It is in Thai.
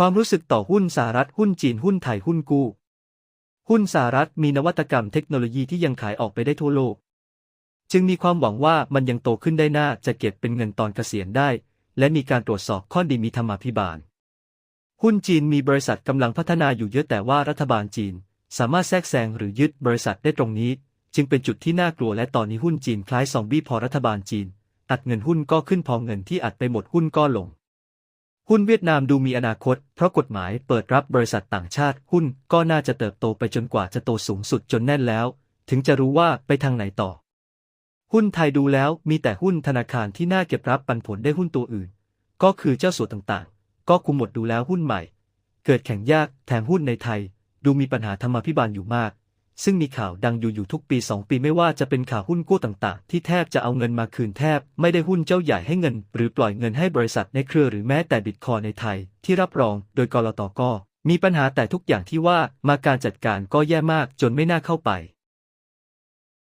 ความรู้สึกต่อหุ้นสหรัฐหุ้นจีนหุ้นไทยหุ้นกู้ หุ้นสหรัฐมีนวัตกรรมเทคโนโลยีที่ยังขายออกไปได้ทั่วโลก จึงมีความหวังว่ามันยังโตขึ้นได้น่าจะเก็บเป็นเงินตอนเกษียณได้ และมีการตรวจสอบข้อดีมีธรรมาภิบาล หุ้นจีนมีบริษัทกำลังพัฒนาอยู่เยอะแต่ว่ารัฐบาลจีน สามารถแทรกแซงหรือยึดบริษัทได้ตรงนี้ จึงเป็นจุดที่น่ากลัวและตอนนี้หุ้นจีนคล้ายซอมบี้พอรัฐบาลจีนอัดเงินหุ้นก็ขึ้นพอเงินที่อัดไปหมดหุ้นก็ลง หุ้นเวียดนามดูมีอนาคต เพราะกฎหมายเปิดรับบริษัทต่างชาติ หุ้นก็น่าจะเติบโตไปจนกว่าจะโตสูงสุดจนแน่นแล้ว ถึงจะรู้ว่าไปทางไหนต่อ หุ้นไทยดูแล้วมีแต่หุ้นธนาคารที่น่าเก็บรับปันผลได้หุ้นตัวอื่น ก็คือเจ้าสัวต่างๆ ก็คุมหมดดูแล้วหุ้นใหม่ เกิดแข่งยากแถมหุ้นในไทย ดูมีปัญหาธรรมาภิบาลอยู่มาก ซึ่งมีข่าวดังอยู่อยู่ทุกปี 2 ปีไม่ว่าจะเป็นข่าวหุ้นกู้ต่างๆ ที่แทบจะเอาเงินมาคืนแทบ ไม่ได้หุ้นเจ้าใหญ่ให้เงิน หรือปล่อยเงินให้บริษัทในเครือหรือแม้แต่บิตคอยในไทย ที่รับรองโดยกรตก็มีปัญหาแต่ทุกอย่างที่ว่ามาการจัดการก็แย่มากจนไม่น่าเข้าไป